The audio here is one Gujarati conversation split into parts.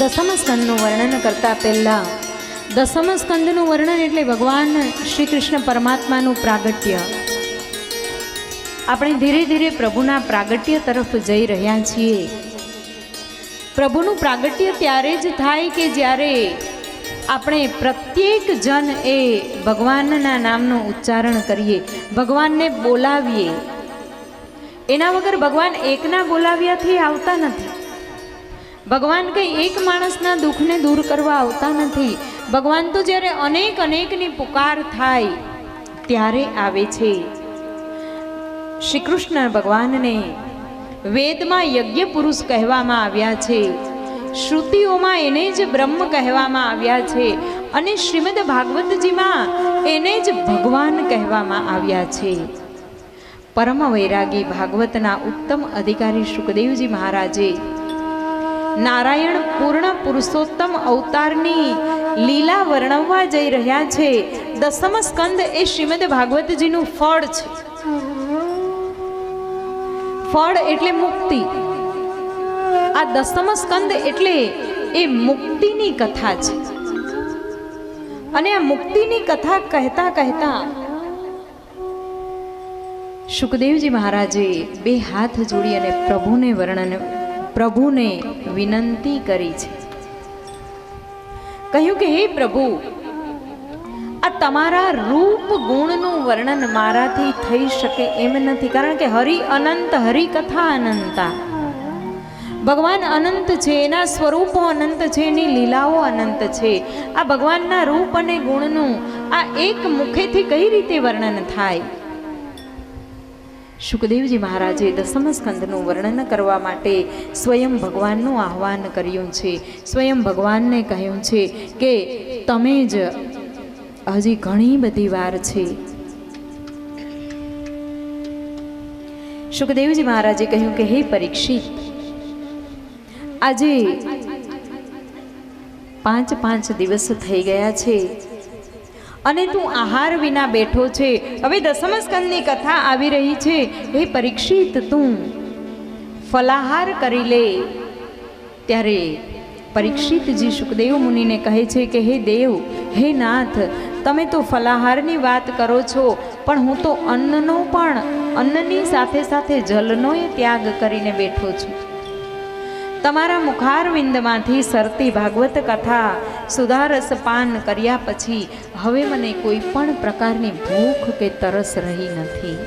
દસમ સ્કંદનું વર્ણન કરતા પહેલાં દસમ સ્કંદનું વર્ણન એટલે ભગવાન શ્રી કૃષ્ણ પરમાત્માનું પ્રાગટ્ય. આપણે ધીરે ધીરે પ્રભુના પ્રાગટ્ય તરફ જઈ રહ્યા છીએ. પ્રભુનું પ્રાગટ્ય ત્યારે જ થાય કે જ્યારે આપણે પ્રત્યેક જન એ ભગવાનના નામનું ઉચ્ચારણ કરીએ, ભગવાનને બોલાવીએ. એના વગર ભગવાન એકના બોલાવ્યાથી આવતા નથી. ભગવાન કંઈ એક માણસના દુઃખને દૂર કરવા આવતા નથી. ભગવાન તો જ્યારે અનેક અનેકની પુકાર થાય, ત્યારે આવે છે. શ્રી કૃષ્ણ ભગવાનને વેદમાં યજ્ઞ પુરુષ કહેવામાં આવ્યા છે. શ્રુતિઓમાં એને જ બ્રહ્મ કહેવામાં આવ્યા છે અને શ્રીમદ ભાગવતજીમાં એને જ ભગવાન કહેવામાં આવ્યા છે. પરમ વૈરાગી ભાગવતના ઉત્તમ અધિકારી સુખદેવજી મહારાજે નારાયણ પૂર્ણ પુરુષોત્તમ અવતારની લીલા વર્ણવવા જઈ રહ્યા છે. દસમ સ્કંદ એ શ્રીમદ ભાગવતજીનું ફળ છે. ફળ એટલે મુક્તિ. આ દસમ સ્કંદ એટલે એ મુક્તિની કથા છે. અને આ મુક્તિની કથા કહેતા કહેતા સુખદેવજી મહારાજે બે હાથ જોડી અને પ્રભુને વર્ણન પ્રભુને વિનંતી કરી છે. કહ્યું કે, હે પ્રભુ, આ તમારા રૂપ ગુણનું વર્ણન મારાથી થઈ શકે એમ નથી, કારણ કે હરિ અનંત હરિકથા અનંતા. ભગવાન અનંત છે, એના સ્વરૂપો અનંત છે, એની લીલાઓ અનંત છે. આ ભગવાનના રૂપ અને ગુણનું આ એક મુખેથી કઈ રીતે વર્ણન થાય? સુખદેવજી મહારાજે દસમ સ્કંદનું વર્ણન કરવા માટે સ્વયં ભગવાનનું આહ્વાન કર્યું છે. સ્વયં ભગવાનને કહ્યું છે કે, તમે જ હજી ઘણી બધી વાર છે. સુખદેવજી મહારાજે કહ્યું કે, હે પરીક્ષિત, આજે પાંચ પાંચ દિવસ થઈ ગયા છે. અને તું આહાર વિના બેઠો છે. હવે દસમ સ્કંદની કથા આવી રહી છે. હે પરીક્ષિત તું ફલાહાર કરી લે. ત્યારે પરીક્ષિતજી સુખદેવ મુનિને કહે છે કે હે દેવ હે નાથ તમે તો ફલાહારની વાત કરો છો પણ હું તો અન્નનો પણ અન્નની સાથે સાથે જલનોય ત્યાગ કરીને બેઠો છું. તમારા મુખારવિંદમાંથી સરતી ભાગવત કથા સુધારસ પાન કર્યા પછી હવે મને કોઈ પણ પ્રકારની ભૂખ કે તરસ રહી નથી.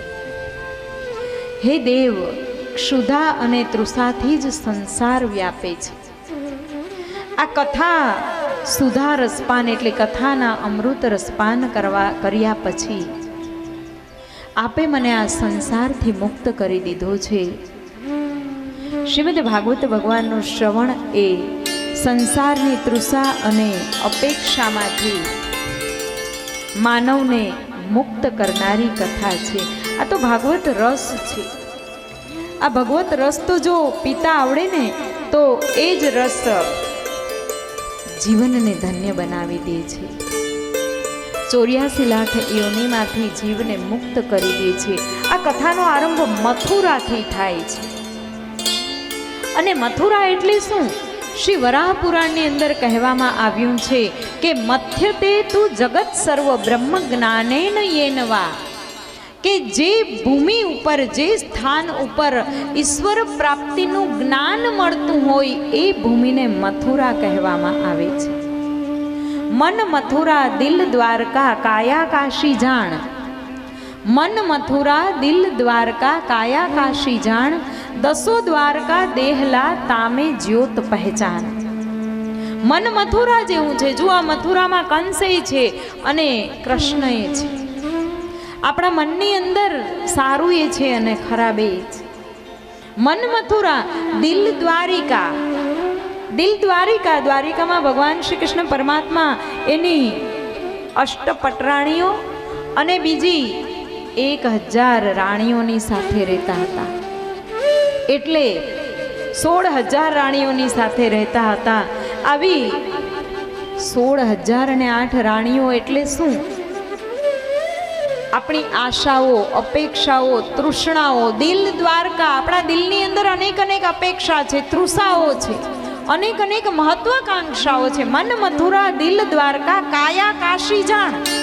હે દેવ, ક્ષુધા અને તૃષાથી જ સંસાર વ્યાપે છે. આ કથા સુધા રસપાન એટલે કથાના અમૃત રસપાન કરવા, કર્યા પછી આપે મને આ સંસારથી મુક્ત કરી દીધો છે. શ્રીમદ ભાગવત ભગવાનનું શ્રવણ એ સંસારની તૃષા અને અપેક્ષામાંથી માનવને મુક્ત કરનારી કથા છે. આ તો ભાગવત રસ છે. આ ભગવત રસ તો જો પીતા આવડે ને, તો એ જ રસ જીવનને ધન્ય બનાવી દે છે. ચોર્યાસી લાખ યોનિમાંથી જીવને મુક્ત કરી દે છે. આ કથાનો આરંભ મથુરાથી થાય છે. અને મથુરા એટલે શું? શ્રી વરાહ પુરાણની અંદર કહેવામાં આવ્યું છે કે મથ્યતે તું જગત સર્વ બ્રહ્મ જ્ઞાનેન યેનવા કે જે ભૂમિ ઉપર, જે સ્થાન ઉપર ઈશ્વર પ્રાપ્તિનું જ્ઞાન મળતું હોય એ ભૂમિને મથુરા કહેવામાં આવે છે. મન મથુરા દિલ દ્વારકા કાયા કાશી જાણ. મન મથુરા, દિલ દ્વારકા કાયા કાશી જાણ, દસો દ્વારકા, દેહલા, તામે જ્યોત પહેચાન. મન મથુરા જેવું છે. જો આ મથુરામાં કંસે છે અને કૃષ્ણ એ છે. આપણા મનની અંદર સારું એ છે અને ખરાબ એ છે. મન મથુરા, દિલ દ્વારિકા. દિલ દ્વારિકા, દ્વારિકામાં ભગવાન શ્રી કૃષ્ણ પરમાત્મા એની અષ્ટપટરાણીઓ અને બીજી એક હજાર રાણીઓની સાથે રહેતા હતા. એટલે સોળ હજાર રાણીઓની સાથે રહેતા હતા. આવી સોળ હજાર અને આઠ રાણીઓ એટલે શું? આપણી આશાઓ, અપેક્ષાઓ, તૃષ્ણાઓ, દિલ દ્વારકા, આપણા દિલની અંદર અનેક અનેક અપેક્ષા છે, તૃષાઓ છે, અનેક અનેક મહત્વાકાંક્ષાઓ છે. મન મથુરા, દિલ દ્વારકા, કાયા, કાશી જાણ.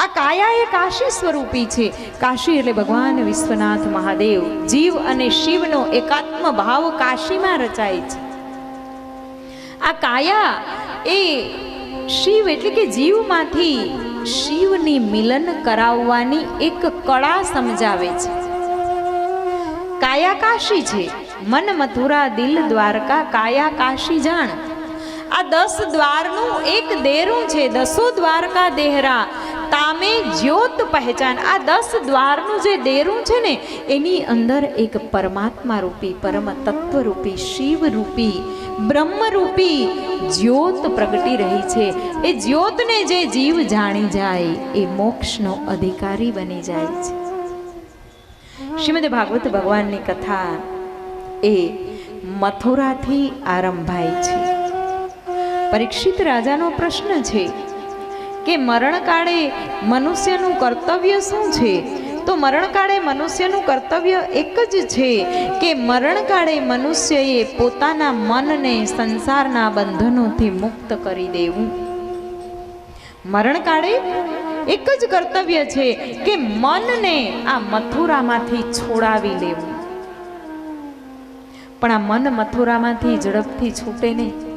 આ કાયા એ કાશી સ્વરૂપી છે. કાશી એટલે ભગવાન વિશ્વનાથ મહાદેવ. જીવ અને શિવનો એકાત્મ ભાવ કાશીમાં રચાય છે. આ કાયા એ શિવ એટલે કે જીવમાંથી શિવની મિલન કરાવવાની એક કળા સમજાવે છે. કાયા કાશી છે. મન મથુરા દિલ દ્વારકા કાયા કાશી જાણ. આ દસ દ્વારનું એક દેરું છે. દસો દ્વારકા દેહરા. તામે જ્યોત પહેચાન. આ દસ દ્વારનું જે દેરું છે ને, એની અંદર એક પરમાત્મા રૂપી, પરમ રૂપી, બ્રહ્મ રૂપી જ્યોત પ્રગટી રહી છે. એ જ્યોતને જે જીવ જાણી જાય, એ મોક્ષનો અધિકારી બની જાય છે. શ્રીમદ ભાગવત ભગવાનની કથા એ મથુરાથી આરંભાય છે. પરીક્ષિત રાજાનો પ્રશ્ન છે કે મરણકાળે મનુષ્યનું કર્તવ્ય શું છે? તો મરણકાળે મનુષ્યનું કર્તવ્ય એક જ છે કે મરણકાળે મનુષ્યએ પોતાના મનને સંસારના બંધનોથી મુક્ત કરી દેવું. મરણકાળે એક જ કર્તવ્ય છે કે મનને આ મથુરામાંથી છોડાવી લેવું. પણ આ મન મથુરામાંથી ઝડપથી છૂટે નહીં